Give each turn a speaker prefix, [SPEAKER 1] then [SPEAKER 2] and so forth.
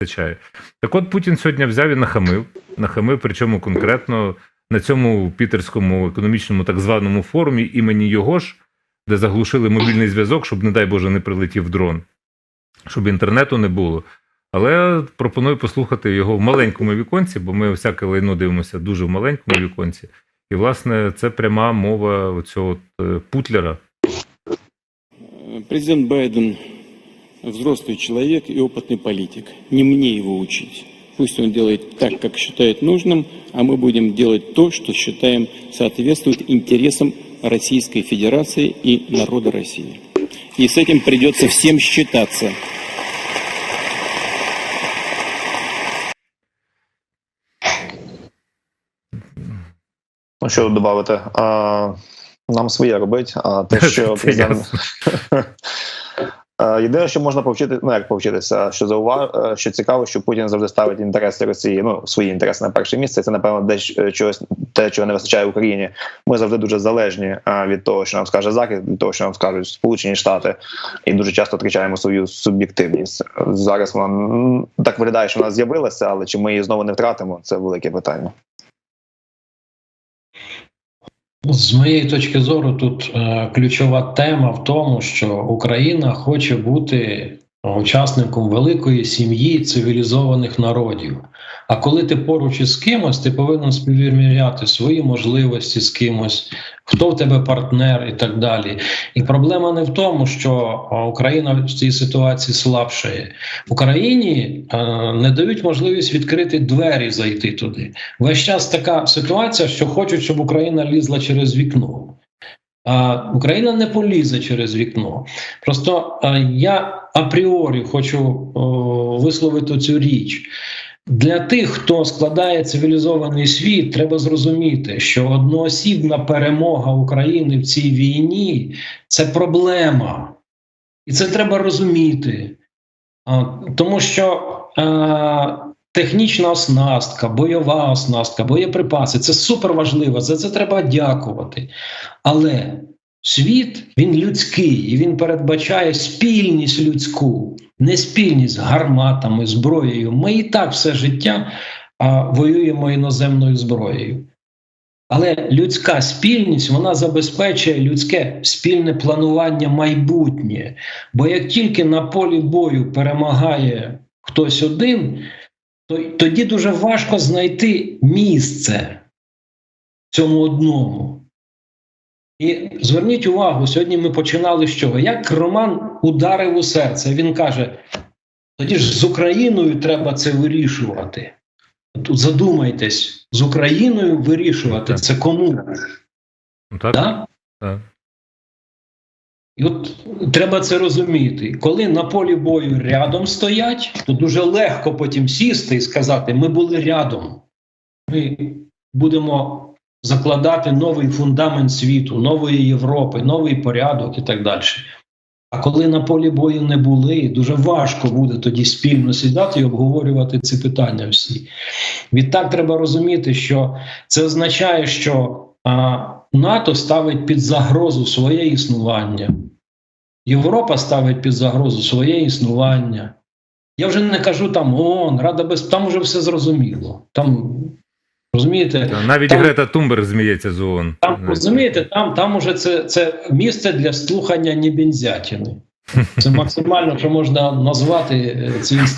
[SPEAKER 1] вистачає. Так от Путін сьогодні взяв і нахамив. Нахамив, причому конкретно на цьому пітерському економічному так званому форумі імені його ж, де заглушили мобільний зв'язок, щоб, не дай Боже, не прилетів дрон, щоб інтернету не було. Але пропоную послухати його в маленькому віконці, бо ми всяке лайно дивимося дуже в маленькому віконці. І, власне, це пряма мова цього от, е, Путлера.
[SPEAKER 2] Президент Байден взрослый человек и опытный политик. Не мне его учить. Пусть он делает так, как считает нужным, а мы будем делать то, что считаем соответствует интересам Российской Федерации и народа России. И с этим придется всем считаться.
[SPEAKER 3] Ну, що додати? А, нам своє робить, а те, що президент... Е, Єдине, що можна повчити, ну як повчитися, що зауваж, е, що цікаво, що Путін завжди ставить інтереси Росії, ну свої інтереси на перше місце. Це напевно десь е, чогось те, чого не вистачає Україні. Ми завжди дуже залежні від того, що нам скаже Захід, від того, що нам скажуть Сполучені Штати, і дуже часто втрачаємо свою суб'єктивність. Зараз вона так виглядає, що вона з'явилася, але чи ми її знову не втратимо? Це велике питання.
[SPEAKER 4] З моєї точки зору, тут е, ключова тема в тому, що Україна хоче бути учасником великої сім'ї цивілізованих народів. А коли ти поруч із кимось, ти повинен співміряти свої можливості з кимось, хто в тебе партнер і так далі. І проблема не в тому, що Україна в цій ситуації слабшає. Україні е, не дають можливість відкрити двері зайти туди. Весь час така ситуація, що хочуть, щоб Україна лізла через вікно. Україна не полізе через вікно. Просто я апріорі хочу висловити цю річ. Для тих, хто складає цивілізований світ, треба зрозуміти, що одноосібна перемога України в цій війні це проблема. І це треба розуміти. Тому що е, технічна оснастка, бойова оснастка, боєприпаси це супер важливо, за це треба дякувати. Але світ він людський і він передбачає спільність людську, не спільність з гарматами, зброєю. Ми і так все життя а, воюємо іноземною зброєю. Але людська спільність вона забезпечує людське спільне планування майбутнє. Бо як тільки на полі бою перемагає хтось один, тоді дуже важко знайти місце цьому одному. І зверніть увагу, сьогодні ми починали з чого? Як Роман ударив у серце, він каже: тоді ж з Україною треба це вирішувати. Тут задумайтесь, з Україною вирішувати це кому?
[SPEAKER 1] Ну, так?
[SPEAKER 4] Да?
[SPEAKER 1] Так.
[SPEAKER 4] І от треба це розуміти. Коли на полі бою рядом стоять, то дуже легко потім сісти і сказати: ми були рядом. Ми будемо закладати новий фундамент світу, нової Європи, новий порядок і так далі. А коли на полі бою не були, дуже важко буде тоді спільно сідати і обговорювати ці питання всі. Відтак треба розуміти, що це означає, що а, НАТО ставить під загрозу своє існування, Європа ставить під загрозу своє існування. Я вже не кажу там ООН, Рада без там уже все зрозуміло. Там розумієте,
[SPEAKER 1] Навіть
[SPEAKER 4] Там-
[SPEAKER 1] Грета Тумберг зміється з ООН.
[SPEAKER 4] там розумієте, там, там уже це, це місце для слухання небінзятини. Це максимально, що можна назвати е, ці